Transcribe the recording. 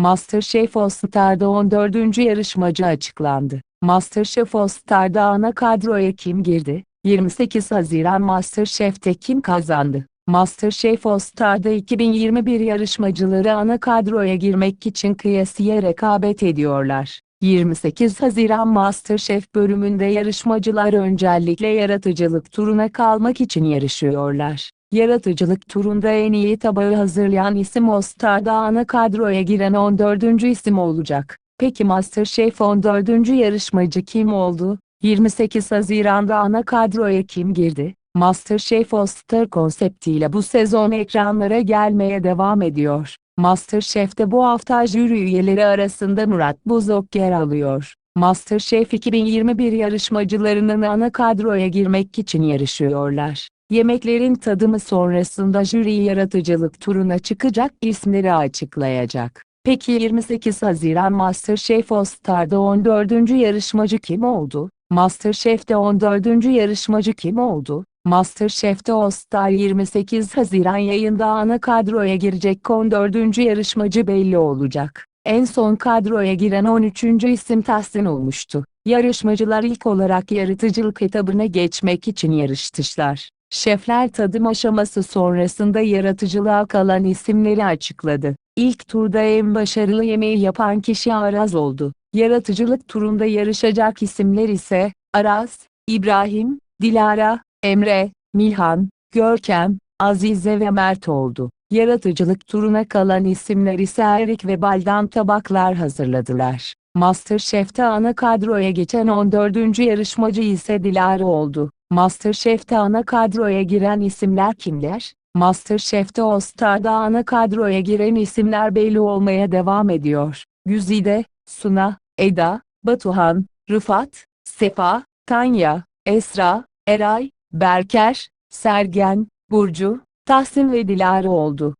MasterChef All Star'da 14. yarışmacı açıklandı. MasterChef All Star'da ana kadroya kim girdi? 28 Haziran MasterChef'te kim kazandı? MasterChef All Star'da 2021 yarışmacıları ana kadroya girmek için kıyasıya rekabet ediyorlar. 28 Haziran MasterChef bölümünde yarışmacılar öncelikle yaratıcılık turuna kalmak için yarışıyorlar. Yaratıcılık turunda en iyi tabağı hazırlayan isim All Star'da ana kadroya giren 14. isim olacak. Peki MasterChef 14. yarışmacı kim oldu? 28 Haziran'da ana kadroya kim girdi? MasterChef All Star konseptiyle bu sezon ekranlara gelmeye devam ediyor. MasterChef'te bu hafta jüri üyeleri arasında Murat Bozok yer alıyor. MasterChef 2021 yarışmacılarının ana kadroya girmek için yarışıyorlar. Yemeklerin tadımı sonrasında jüri yaratıcılık turuna çıkacak isimleri açıklayacak. Peki 28 Haziran MasterChef All Star'da 14. yarışmacı kim oldu? MasterChef'te 14. yarışmacı kim oldu? MasterChef'te All Star 28 Haziran yayında ana kadroya girecek 14. yarışmacı belli olacak. En son kadroya giren 13. isim Tahsin olmuştu. Yarışmacılar ilk olarak yaratıcılık etabına geçmek için yarıştılar. Şefler tadım aşaması sonrasında yaratıcılığa kalan isimleri açıkladı. İlk turda en başarılı yemeği yapan kişi Araz oldu. Yaratıcılık turunda yarışacak isimler ise Araz, İbrahim, Dilara, Emre, Milhan, Görkem, Azize ve Mert oldu. Yaratıcılık turuna kalan isimler ise Erik ve Baldan tabaklar hazırladılar. MasterChef'te ana kadroya geçen 14. yarışmacı ise Dilara oldu. MasterChef'te ana kadroya giren isimler kimler? MasterChef'te All Star'da ana kadroya giren isimler belli olmaya devam ediyor. Güzide, Suna, Eda, Batuhan, Rıfat, Sefa, Tanya, Esra, Eray, Berker, Sergen, Burcu, Tahsin ve Dilara oldu.